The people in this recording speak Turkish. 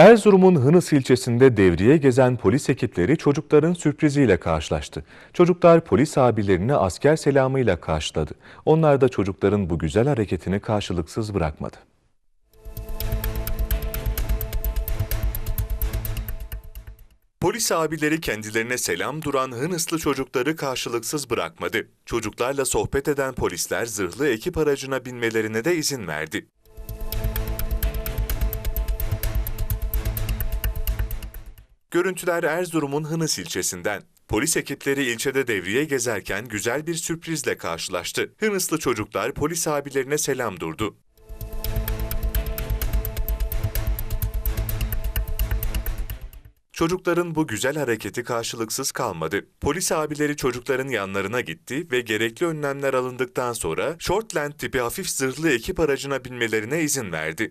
Erzurum'un Hınıs ilçesinde devriye gezen polis ekipleri çocukların sürpriziyle karşılaştı. Çocuklar polis abilerini asker selamıyla karşıladı. Onlar da çocukların bu güzel hareketini karşılıksız bırakmadı. Polis abileri kendilerine selam duran Hınıslı çocukları karşılıksız bırakmadı. Çocuklarla sohbet eden polisler zırhlı ekip aracına binmelerine de izin verdi. Görüntüler Erzurum'un Hınıs ilçesinden. Polis ekipleri ilçede devriye gezerken güzel bir sürprizle karşılaştı. Hınıslı çocuklar polis abilerine selam durdu. Çocukların bu güzel hareketi karşılıksız kalmadı. Polis abileri çocukların yanlarına gitti ve gerekli önlemler alındıktan sonra Shortland tipi hafif zırhlı ekip aracına binmelerine izin verdi.